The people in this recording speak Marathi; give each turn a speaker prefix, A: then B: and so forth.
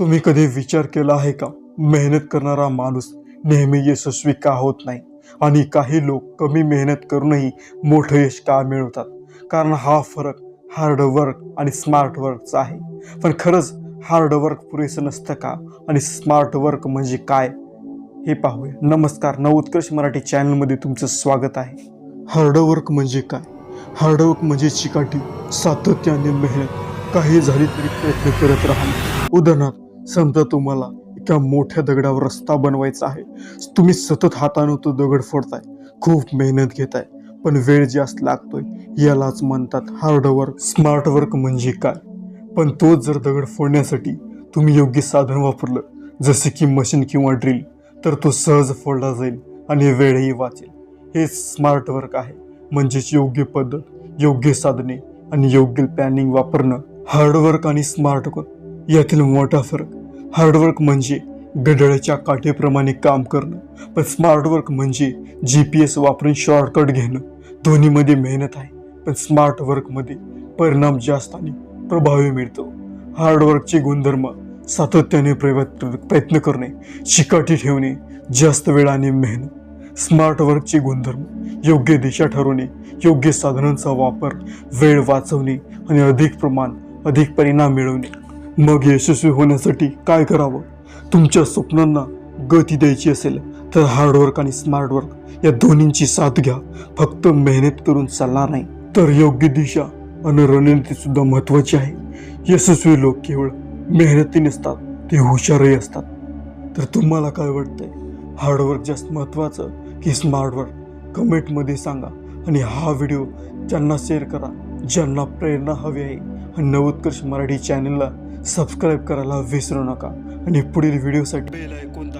A: तुम्ही कधी विचार केला आहे का? मेहनत करणारा माणूस नेहमी यशस्वी का होत नाही? आणि काही लोक कमी मेहनत करूनही मोठं यश का मिळवतात? कारण हा फरक हार्डवर्क आणि स्मार्ट वर्कचा आहे. पण खरंच हार्डवर्क पुरेसं नसतं का? आणि स्मार्ट वर्क म्हणजे काय? हे पाहूया. नमस्कार. नवोत्कर्ष मराठी चॅनलमध्ये तुमचं स्वागत आहे. हार्डवर्क म्हणजे काय? हार्डवर्क म्हणजे चिकाटी सातत्याने मेहनत. काही झाली तरी प्रयत्न करत राहणे. उदाहरणार्थ समजा तुम्हाला एका मोठ्या दगडावर रस्ता बनवायचा आहे. तुम्ही सतत हातानं तो दगड फोडताय. खूप मेहनत घेताय. पण वेळ जास्त लागतोय. यालाच म्हणतात हार्डवर्क स्मार्ट वर्क म्हणजे काय? पण तोच जर दगड फोडण्यासाठी तुम्ही योग्य साधन वापरलं जसे की मशीन किंवा ड्रिल तर तो सहज फोडला जाईल आणि वेळही वाचेल. हे स्मार्ट वर्क आहे. म्हणजेच योग्य पद्धत योग्य साधने आणि योग्य प्लॅनिंग वापरणं. हार्डवर्क आणि स्मार्ट वर्क यातील मोठा फरक हार्डवर्क म्हणजे गडळ्याच्या काठेप्रमाणे काम करणं. पण स्मार्टवर्क म्हणजे जी पी एस वापरून शॉर्टकट घेणं. दोन्हीमध्ये मेहनत आहे पण स्मार्ट वर्कमध्ये परिणाम जास्त आणि प्रभावी मिळतो. हार्डवर्कचे गुणधर्म सातत्याने प्रयत्न प्रयत्न करणे चिकाटी ठेवणे जास्त वेळ आणि मेहनत. स्मार्ट वर्कचे गुणधर्म योग्य दिशा ठरवणे योग्य साधनांचा वापर वेळ वाचवणे आणि अधिक प्रमाण अधिक परिणाम मिळवणे. मग यशस्वी होण्यासाठी काय करावं? तुमच्या स्वप्नांना गती द्यायची असेल तर हार्डवर्क आणि स्मार्टवर्क या दोन्हींची साथ घ्या. फक्त मेहनत करून चालणार नाही. तर योग्य दिशा आणि रणनीती सुद्धा महत्वाची आहे. यशस्वी लोक केवळ मेहनती नसतात ते हुशारही असतात. तर तुम्हाला काय वाटतंय? हार्डवर्क जास्त महत्त्वाचं की स्मार्टवर्क कमेंटमध्ये सांगा आणि हा व्हिडिओ ज्यांना शेअर करा ज्यांना प्रेरणा हवी आहे. नवोत्कर्ष मराठी चॅनलला सबस्क्राईब करायला विसरू नका आणि पुढील व्हिडिओसाठी बेल ऐकून